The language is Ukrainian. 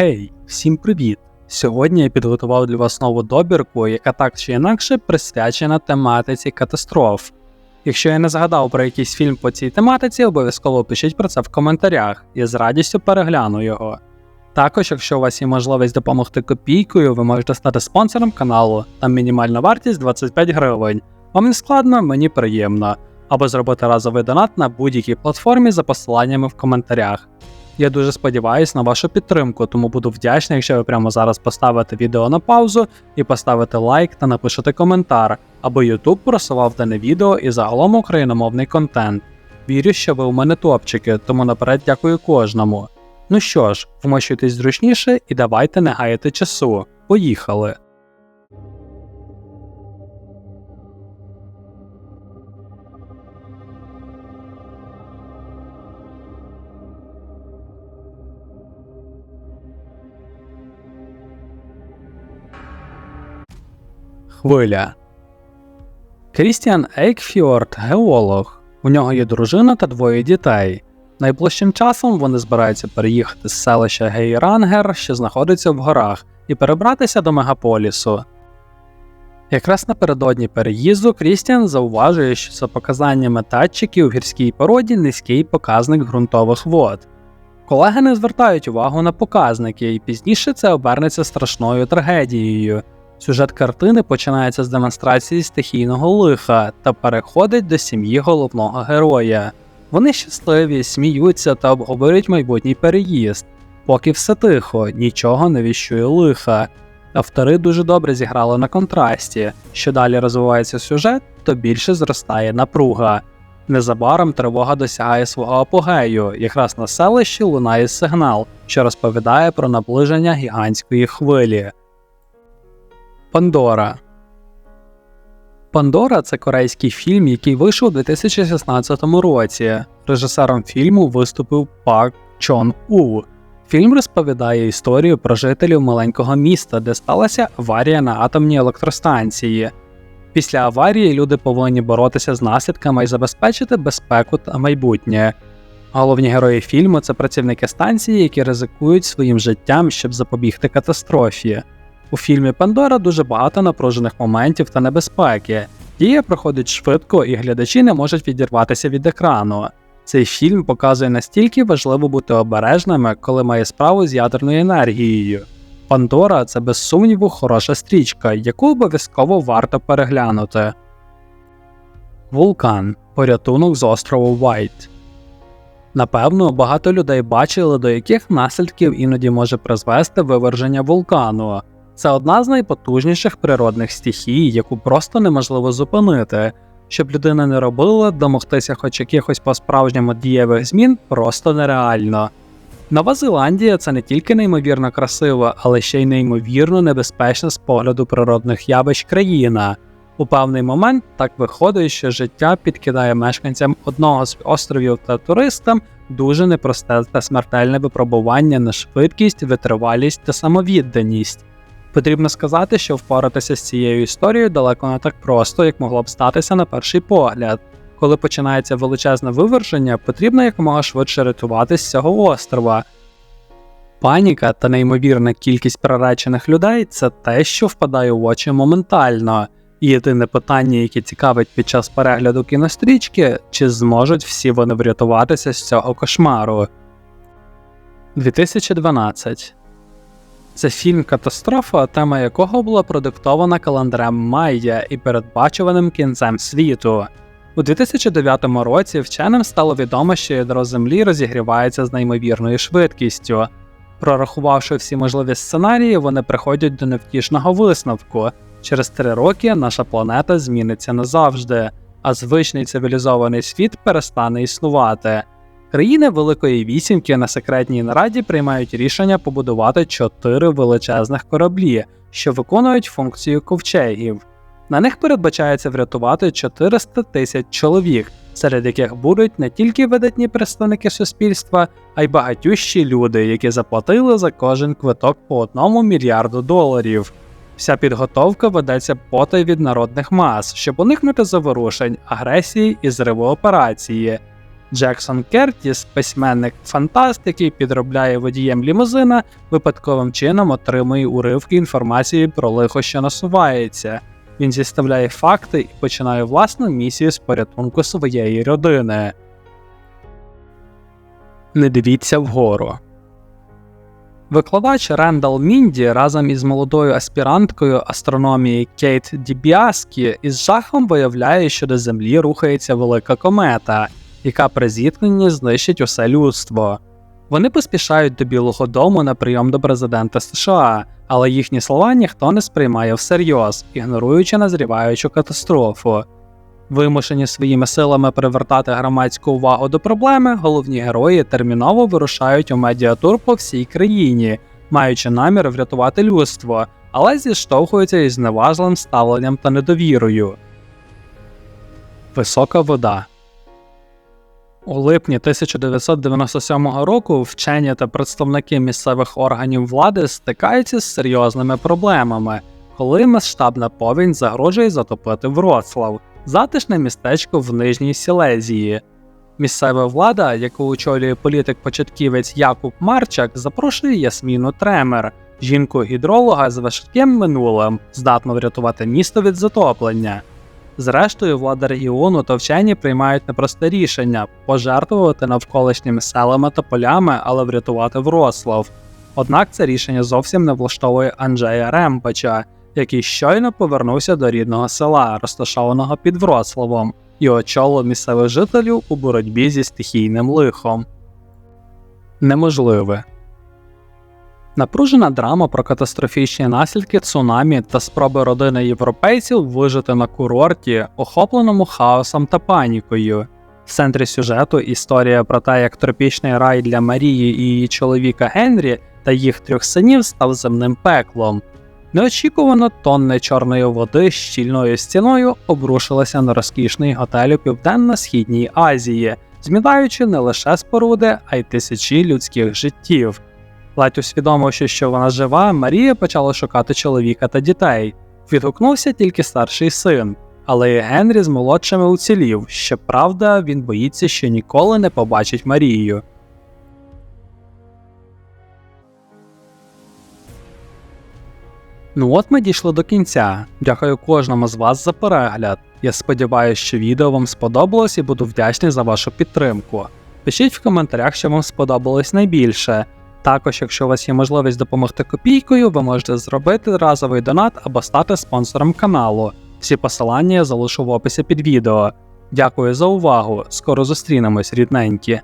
Хей, всім привіт! Сьогодні я підготував для вас нову добірку, яка так чи інакше присвячена тематиці катастроф. Якщо я не згадав про якийсь фільм по цій тематиці, обов'язково пишіть про це в коментарях, я з радістю перегляну його. Також, якщо у вас є можливість допомогти копійкою, ви можете стати спонсором каналу, там мінімальна вартість 25 гривень. Вам не складно, мені приємно. Або зробити разовий донат на будь-якій платформі за посиланнями в коментарях. Я дуже сподіваюся на вашу підтримку, тому буду вдячний, якщо ви прямо зараз поставите відео на паузу і поставите лайк та напишете коментар, аби YouTube просував дане відео і загалом україномовний контент. Вірю, що ви у мене топчики, тому наперед дякую кожному. Ну що ж, вмощуйтесь зручніше і давайте не гаяти часу. Поїхали! Хвиля. Крістіан Ейкфіорд геолог. У нього є дружина та двоє дітей. Найближчим часом вони збираються переїхати з селища Гейрангер, що знаходиться в горах, і перебратися до мегаполісу. Якраз напередодні переїзду Крістіан зауважує, що за показаннями датчиків у гірській породі низький показник ґрунтових вод. Колеги не звертають увагу на показники, і пізніше це обернеться страшною трагедією. Сюжет картини починається з демонстрації стихійного лиха та переходить до сім'ї головного героя. Вони щасливі, сміються та обговорюють майбутній переїзд. Поки все тихо, нічого не віщує лиха. Автори дуже добре зіграли на контрасті. Що далі розвивається сюжет, то більше зростає напруга. Незабаром тривога досягає свого апогею, якраз на селищі лунає сигнал, що розповідає про наближення гігантської хвилі. Пандора Пандора це корейський фільм, який вийшов у 2016 році. Режисером фільму виступив Пак Чон У. Фільм розповідає історію про жителів маленького міста, де сталася аварія на атомній електростанції. Після аварії люди повинні боротися з наслідками і забезпечити безпеку та майбутнє. Головні герої фільму це працівники станції, які ризикують своїм життям, щоб запобігти катастрофі. У фільмі Пандора дуже багато напружених моментів та небезпеки. Дія проходить швидко, і глядачі не можуть відірватися від екрану. Цей фільм показує настільки важливо бути обережними, коли має справу з ядерною енергією. Пандора це без сумніву хороша стрічка, яку обов'язково варто переглянути. Вулкан порятунок з острову Вайт. Напевно, багато людей бачили, до яких наслідків іноді може призвести виверження вулкану. Це одна з найпотужніших природних стихій, яку просто неможливо зупинити. Щоб людина не робила, домогтися хоч якихось по-справжньому дієвих змін просто нереально. Нова Зеландія це не тільки неймовірно красива, але ще й неймовірно небезпечна з погляду природних явищ країна. У певний момент так виходить, що життя підкидає мешканцям одного з островів та туристам дуже непросте та смертельне випробування на швидкість, витривалість та самовідданість. Потрібно сказати, що впоратися з цією історією далеко не так просто, як могло б статися на перший погляд. Коли починається величезне виверження, потрібно якомога швидше рятуватись з цього острова. Паніка та неймовірна кількість приречених людей це те, що впадає в очі моментально. І єдине питання, яке цікавить під час перегляду кінострічки, чи зможуть всі вони врятуватися з цього кошмару. 2012 це фільм Катастрофа, тема якого була продиктована календарем Майя і передбачуваним кінцем світу. У 2009 році вченим стало відомо, що ядро Землі розігрівається з неймовірною швидкістю. Прорахувавши всі можливі сценарії, вони приходять до невтішного висновку. Через три роки наша планета зміниться назавжди, а звичний цивілізований світ перестане існувати. Країни Великої Вісімки на секретній нараді приймають рішення побудувати чотири величезних кораблі, що виконують функцію ковчегів. На них передбачається врятувати 400 тисяч чоловік, серед яких будуть не тільки видатні представники суспільства, а й багатющі люди, які заплатили за кожен квиток по одному мільярду доларів. Вся підготовка ведеться потай від народних мас, щоб уникнути заворушень, агресії і зриву операції. Джексон Кертіс, письменник фантаст, який підробляє водієм лімузина, випадковим чином отримує уривки інформації про лихо, що насувається. Він зіставляє факти і починає власну місію з порятунку своєї родини. Не дивіться вгору. Викладач Рендал Мінді разом із молодою аспіранткою астрономії Кейт Дібіаскі із жахом виявляє, що до Землі рухається велика комета, яка при зіткненні знищить усе людство. Вони поспішають до Білого Дому на прийом до президента США, але їхні слова ніхто не сприймає всерйоз, ігноруючи назріваючу катастрофу. Вимушені своїми силами привертати громадську увагу до проблеми, головні герої терміново вирушають у медіатур по всій країні, маючи намір врятувати людство, але зіштовхуються із неважливим ставленням та недовірою. Висока вода у липні 1997 року вчені та представники місцевих органів влади стикаються з серйозними проблемами, коли масштабна повінь загрожує затопити Вроцлав, затишне містечко в Нижній Сілезії. Місцева влада, яку очолює політик-початківець Якуб Марчак, запрошує Ясміну Тремер, жінку-гідролога з важким минулим, здатну врятувати місто від затоплення. Зрештою, влада регіону та вчені приймають непросте рішення пожертвувати навколишніми селами та полями, але врятувати Врослав. Однак це рішення зовсім не влаштовує Анджея Ремпача, який щойно повернувся до рідного села, розташованого під Вроцлавом, і очолив місцевих жителів у боротьбі зі стихійним лихом. Неможливе. Напружена драма про катастрофічні наслідки цунамі та спроби родини європейців вижити на курорті, охопленому хаосом та панікою. В центрі сюжету історія про те, як тропічний рай для Марії і її чоловіка Генрі та їх трьох синів став земним пеклом. Неочікувано тонни чорної води з щільною стіною обрушилися на розкішний готель у Південно-Східній Азії, змітаючи не лише споруди, а й тисячі людських життів. Ледь усвідомивши, що вона жива, Марія почала шукати чоловіка та дітей. Відгукнувся тільки старший син, але Генрі з молодшими уцілів. Щоправда, він боїться, що ніколи не побачить Марію. Ну от ми дійшли до кінця. Дякую кожному з вас за перегляд. Я сподіваюся, що відео вам сподобалось і буду вдячний за вашу підтримку. Пишіть в коментарях, що вам сподобалось найбільше. Також, якщо у вас є можливість допомогти копійкою, ви можете зробити разовий донат або стати спонсором каналу. Всі посилання я залишу в описі під відео. Дякую за увагу! Скоро зустрінемось, рідненькі!